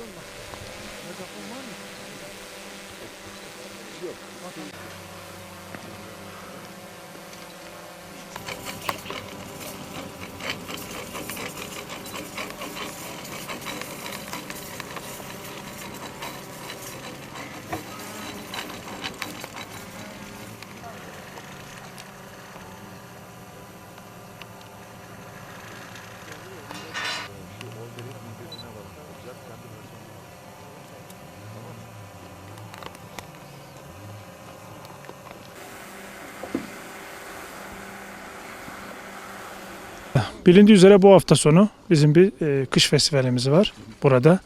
Yok. Bakalım. Bilindiği üzere bu hafta sonu bizim bir e, kış festivalimiz var burada.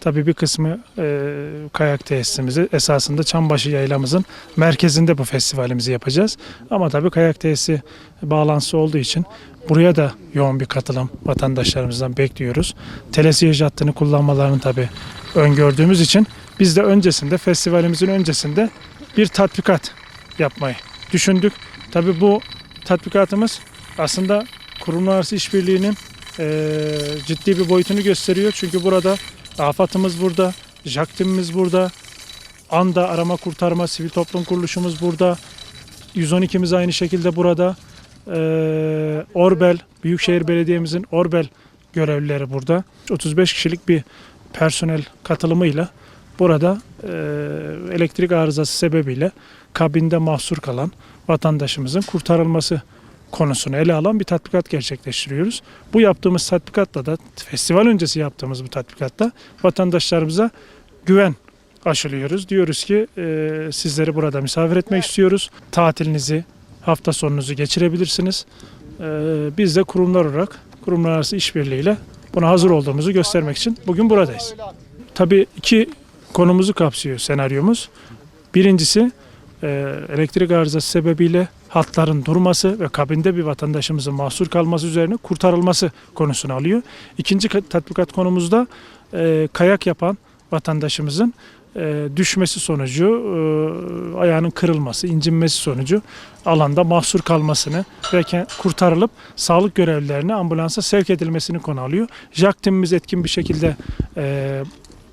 Tabii bir kısmı e, kayak tesisimizi esasında Çambaşı Yaylamızın merkezinde bu festivalimizi yapacağız. Ama tabii kayak tesisi bağlantısı olduğu için buraya da yoğun bir katılım vatandaşlarımızdan bekliyoruz. Telesiyej hattını kullanmalarını tabii öngördüğümüz için biz de öncesinde festivalimizin öncesinde bir tatbikat yapmayı düşündük. Tabii bu tatbikatımız aslında kurumlar arası işbirliğinin eee, ciddi bir boyutunu gösteriyor. Çünkü burada AFAD'ımız burada, JAKTİM'imiz burada, ANDA arama kurtarma sivil toplum kuruluşumuz burada, 112'miz aynı şekilde burada, Eee, Orbel, Büyükşehir Belediye'mizin Orbel görevlileri burada. 35 kişilik bir personel katılımıyla burada eee, elektrik arızası sebebiyle kabinde mahsur kalan vatandaşımızın kurtarılması konusunu ele alan bir tatbikat gerçekleştiriyoruz. Bu yaptığımız tatbikatta da festival öncesi yaptığımız bu tatbikatta vatandaşlarımıza güven aşılıyoruz. Diyoruz ki e, sizleri burada misafir etmek istiyoruz. Tatilinizi, hafta sonunuzu geçirebilirsiniz. E, biz de kurumlar olarak kurumlar arası işbirliğiyle buna hazır olduğumuzu göstermek için bugün buradayız. Tabii iki konumuzu kapsıyor senaryomuz. Birincisi elektrik arızası sebebiyle hatların durması ve kabinde bir vatandaşımızın mahsur kalması üzerine kurtarılması konusunu alıyor. İkinci ka- tatbikat konumuzda e, kayak yapan vatandaşımızın e, düşmesi sonucu e, ayağının kırılması, incinmesi sonucu alanda mahsur kalmasını ve kurtarılıp sağlık görevlilerine ambulansa sevk edilmesini konu alıyor. JAK timimiz etkin bir şekilde e,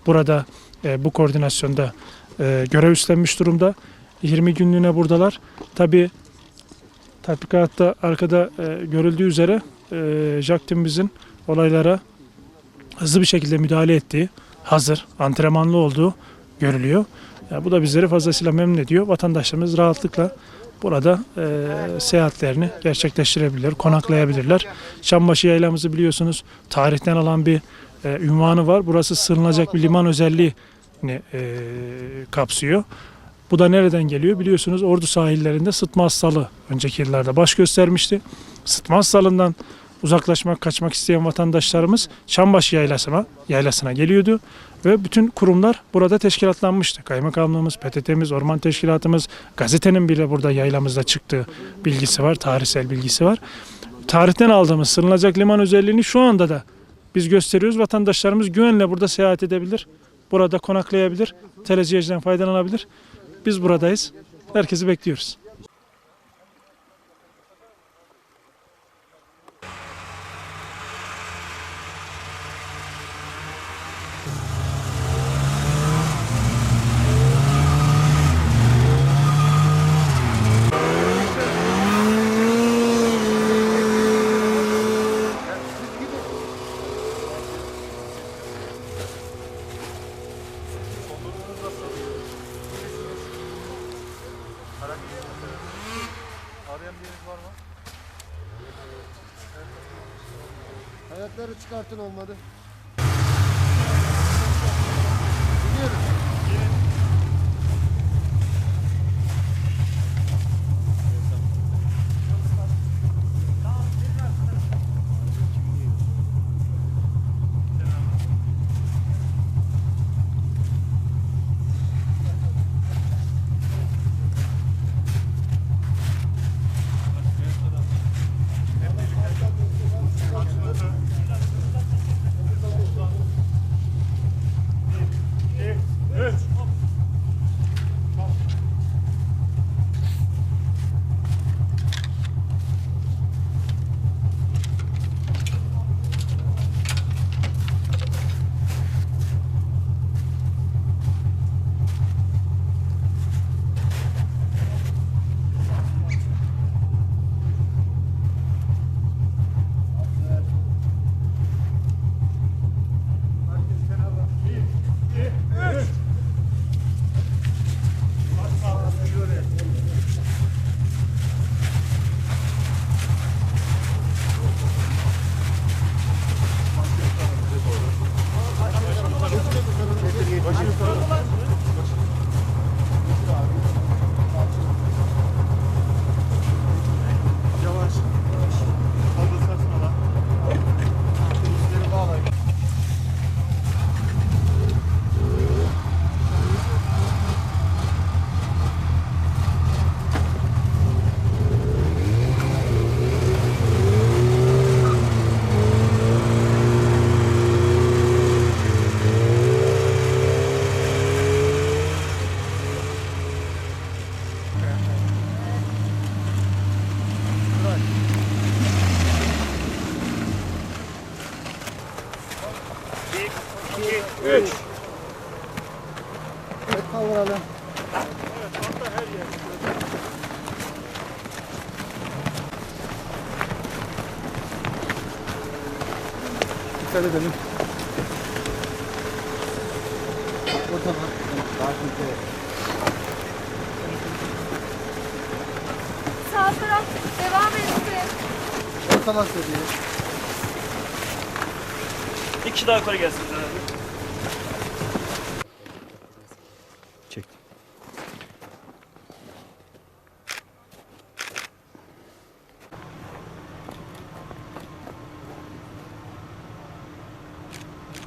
burada e, bu koordinasyonda e, görev üstlenmiş durumda. 20 günlüğüne buradalar. Tabi tatbikatta arkada e, görüldüğü üzere e, JAK timimizin olaylara hızlı bir şekilde müdahale ettiği, hazır, antrenmanlı olduğu görülüyor. Ya bu da bizleri fazlasıyla memnun ediyor. Vatandaşlarımız rahatlıkla burada e, seyahatlerini gerçekleştirebilirler, konaklayabilirler. Çambaşı Yaylamızı biliyorsunuz tarihten alan bir e, ünvanı var. Burası sığınılacak bir liman özelliğini e, kapsıyor. Bu da nereden geliyor? Biliyorsunuz Ordu sahillerinde sıtma hastalığı önceki yıllarda baş göstermişti. Sıtma hastalığından uzaklaşmak, kaçmak isteyen vatandaşlarımız Çambaşı yaylasına, yaylasına geliyordu ve bütün kurumlar burada teşkilatlanmıştı. Kaymakamlığımız, PTT'miz, Orman Teşkilatımız, gazetenin bile burada yaylamızda çıktığı bilgisi var, tarihsel bilgisi var. Tarihten aldığımız sığınılacak liman özelliğini şu anda da biz gösteriyoruz. Vatandaşlarımız güvenle burada seyahat edebilir, burada konaklayabilir, teleziyeciden faydalanabilir. Biz buradayız. Herkesi bekliyoruz. Ayakları çıkartın olmadı. 3. Evet kaldıralım. Dikkat edelim. O taraf. Daha şimdi. Sağ taraf devam etsin. Ortalar seviye. Kişi daha yukarı gelsin.